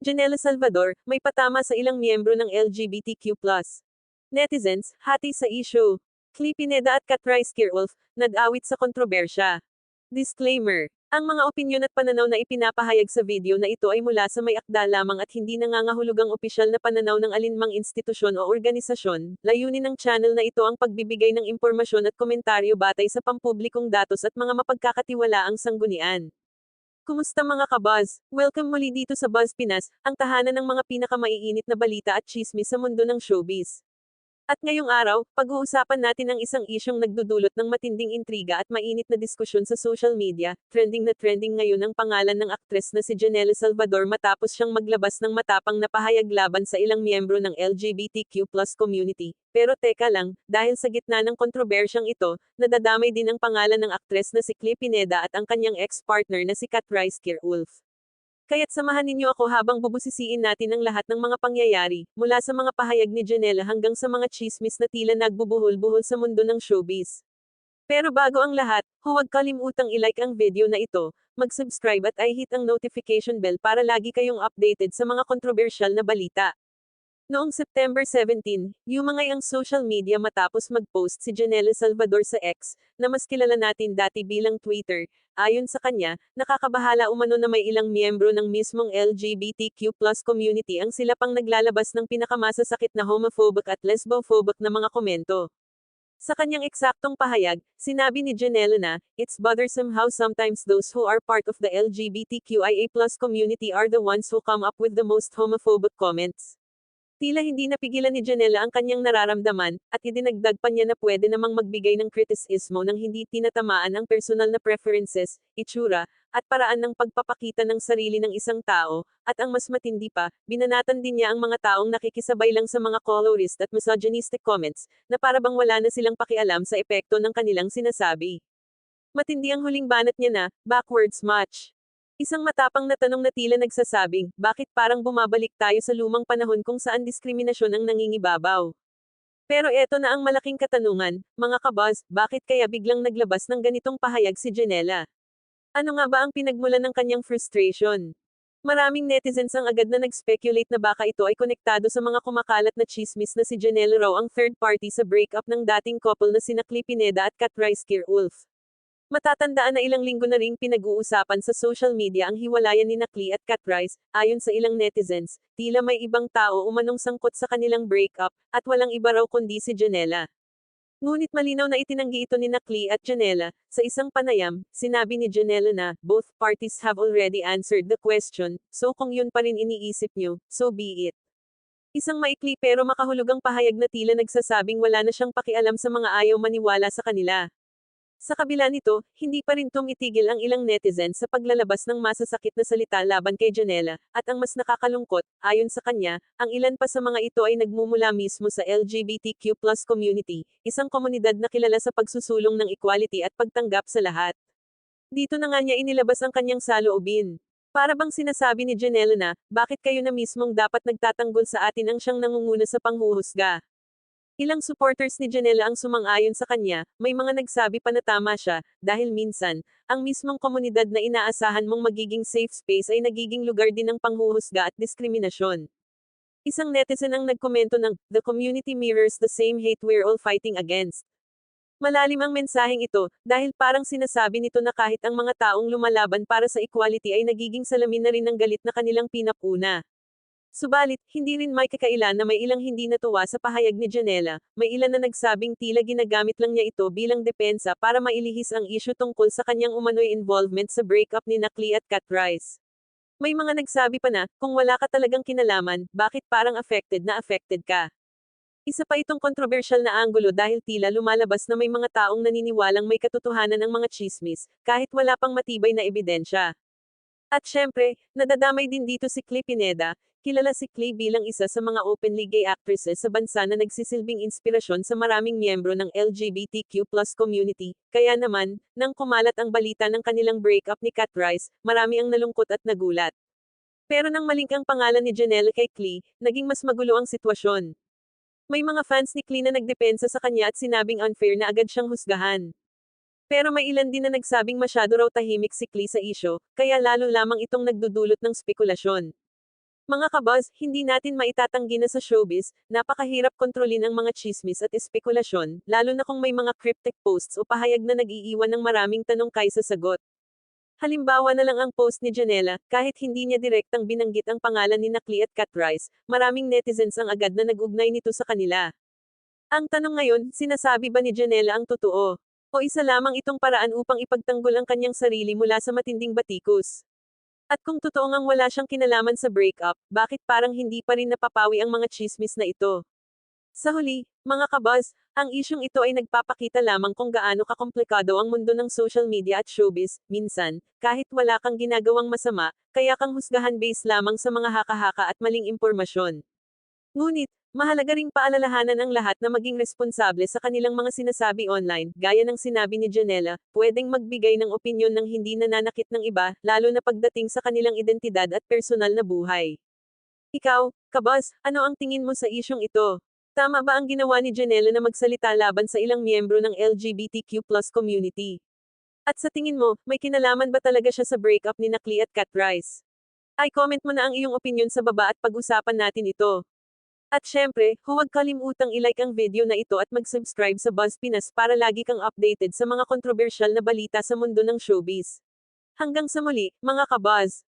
Janela Salvador, may patama sa ilang miyembro ng LGBTQ+. Netizens, hati sa issue. Klee Pineda at Katray Skirwolf, nag-awit sa kontrobersya. Disclaimer. Ang mga opinyon at pananaw na ipinapahayag sa video na ito ay mula sa may akda lamang at hindi nangangahulugang opisyal na pananaw ng alinmang institusyon o organisasyon. Layunin ng channel na ito ang pagbibigay ng impormasyon at komentaryo batay sa pampublikong datos at mga mapagkakatiwalaang sanggunian. Kumusta mga kabuzz? Welcome muli dito sa Buzz Pinas, ang tahanan ng mga pinakamaiinit na balita at chismis sa mundo ng showbiz. At ngayong araw, pag-uusapan natin ang isang isyong nagdudulot ng matinding intriga at mainit na diskusyon sa social media. Trending na trending ngayon ang pangalan ng aktres na si Janelle Salvador matapos siyang maglabas ng matapang na pahayag laban sa ilang miyembro ng LGBTQ community. Pero teka lang, dahil sa gitna ng kontrobersyang ito, nadadamay din ang pangalan ng aktres na si Clee Pineda at ang kanyang ex-partner na si Kat Rice Ulf. Kaya't samahan ninyo ako habang bubusisiin natin ang lahat ng mga pangyayari, mula sa mga pahayag ni Janela hanggang sa mga chismis na tila nagbubuhol-buhol sa mundo ng showbiz. Pero bago ang lahat, huwag kalimutang ilike ang video na ito, mag-subscribe at i-hit ang notification bell para lagi kayong updated sa mga kontrobersyal na balita. Noong September 17, yumangay ang social media matapos mag-post si Janelle Salvador sa X, na mas kilala natin dati bilang Twitter. Ayon sa kanya, nakakabahala umano na may ilang miyembro ng mismong LGBTQ community ang sila pang naglalabas ng pinakamasasakit na homophobic at lesbophobic na mga komento. Sa kanyang eksaktong pahayag, sinabi ni Janelle na, It's bothersome how sometimes those who are part of the LGBTQIA community are the ones who come up with the most homophobic comments. Tila hindi napigilan ni Janela ang kanyang nararamdaman, at idinagdag pa niya na pwede namang magbigay ng kritisismo nang hindi tinatamaan ang personal na preferences, itsura, at paraan ng pagpapakita ng sarili ng isang tao, at ang mas matindi pa, binanatan din niya ang mga taong nakikisabay lang sa mga colorist at misogynistic comments, na para bang wala na silang pakialam sa epekto ng kanilang sinasabi. Matindi ang huling banat niya na, backwards much. Isang matapang na tanong na tila nagsasabing, bakit parang bumabalik tayo sa lumang panahon kung saan diskriminasyon ang nangingibabaw? Pero eto na ang malaking katanungan, mga kabaz, bakit kaya biglang naglabas ng ganitong pahayag si Janela? Ano nga ba ang pinagmulan ng kanyang frustration? Maraming netizens ang agad na nag-speculate na baka ito ay konektado sa mga kumakalat na chismis na si Janelle raw ang third party sa breakup ng dating couple na sina Clee Pineda at Kat Rice Ulf. Matatandaan na ilang linggo na ring pinag-uusapan sa social media ang hiwalayan ni Nakli at Catrice, ayon sa ilang netizens, tila may ibang tao umanong sangkot sa kanilang breakup, at walang iba raw kundi si Janela. Ngunit malinaw na itinanggi ito ni Nakli at Janela, sa isang panayam, sinabi ni Janela na, both parties have already answered the question, so kung yun pa rin iniisip nyo, so be it. Isang maikli pero makahulugang pahayag na tila nagsasabing wala na siyang pakialam sa mga ayaw maniwala sa kanila. Sa kabila nito, hindi pa rin tumitigil ang ilang netizens sa paglalabas ng masasakit na salita laban kay Janela, at ang mas nakakalungkot, ayon sa kanya, ang ilan pa sa mga ito ay nagmumula mismo sa LGBTQ community, isang komunidad na kilala sa pagsusulong ng equality at pagtanggap sa lahat. Dito na nga niya inilabas ang kanyang saloobin. Para bang sinasabi ni Janela na, bakit kayo na mismong dapat nagtatanggol sa atin ang siyang nangunguna sa panghuhusga? Ilang supporters ni Janela ang sumang-ayon sa kanya, may mga nagsabi pa na tama siya, dahil minsan, ang mismong komunidad na inaasahan mong magiging safe space ay nagiging lugar din ng panghuhusga at diskriminasyon. Isang netizen ang nagkomento ng, The community mirrors the same hate we're all fighting against. Malalim ang mensaheng ito, dahil parang sinasabi nito na kahit ang mga taong lumalaban para sa equality ay nagiging salamin na rin ng galit na kanilang pinapuna. Subalit, hindi rin may kakailan na may ilang hindi natuwa sa pahayag ni Janela, may ilan na nagsabing tila ginagamit lang niya ito bilang depensa para mailihis ang isyu tungkol sa kanyang umano'y involvement sa breakup ni Nakli at Kat Rice. May mga nagsabi pa na, kung wala ka talagang kinalaman, bakit parang affected na affected ka? Isa pa itong kontrobersyal na anggulo dahil tila lumalabas na may mga taong naniniwalang may katotohanan ang mga chismis, kahit wala pang matibay na ebidensya. At syempre, nadadamay din dito si Clee Pineda, Kilala si Clay bilang isa sa mga openly gay actresses sa bansa na nagsisilbing inspirasyon sa maraming miyembro ng LGBTQ community, kaya naman, nang kumalat ang balita ng kanilang breakup ni Kat Rice, marami ang nalungkot at nagulat. Pero nang malink ang pangalan ni Janelle kay Clay, naging mas magulo ang sitwasyon. May mga fans ni Clay na nagdepensa sa kanya at sinabing unfair na agad siyang husgahan. Pero may ilan din na nagsabing masyado raw tahimik si Clay sa isyo, kaya lalo lamang itong nagdudulot ng spekulasyon. Mga kabaz, hindi natin maitatanggi na sa showbiz, napakahirap kontrolin ang mga chismis at espekulasyon, lalo na kung may mga cryptic posts o pahayag na nag-iiwan ng maraming tanong kaysa sagot. Halimbawa na lang ang post ni Janela, kahit hindi niya direktang binanggit ang pangalan ni Nakli at Cat Rice, maraming netizens ang agad na nag-ugnay nito sa kanila. Ang tanong ngayon, sinasabi ba ni Janela ang totoo? O isa lamang itong paraan upang ipagtanggol ang kanyang sarili mula sa matinding batikos? At kung totoo ngang wala siyang kinalaman sa breakup, bakit parang hindi pa rin napapawi ang mga chismis na ito? Sa huli, mga kabaz, ang isyong ito ay nagpapakita lamang kung gaano kakomplikado ang mundo ng social media at showbiz, minsan, kahit wala kang ginagawang masama, kaya kang husgahan base lamang sa mga haka-haka at maling impormasyon. Ngunit, mahalaga ring paalalahanan ang lahat na maging responsable sa kanilang mga sinasabi online, gaya ng sinabi ni Janela, pwedeng magbigay ng opinyon ng hindi nananakit ng iba, lalo na pagdating sa kanilang identidad at personal na buhay. Ikaw, kabas, ano ang tingin mo sa isyong ito? Tama ba ang ginawa ni Janela na magsalita laban sa ilang miyembro ng LGBTQ community? At sa tingin mo, may kinalaman ba talaga siya sa breakup ni Nakli at Cat Rice? Ay comment mo na ang iyong opinion sa baba at pag-usapan natin ito. At syempre, huwag kalimutang i-like ang video na ito at mag-subscribe sa Buzz Pinas para lagi kang updated sa mga kontrobersyal na balita sa mundo ng showbiz. Hanggang sa muli, mga kabuzz!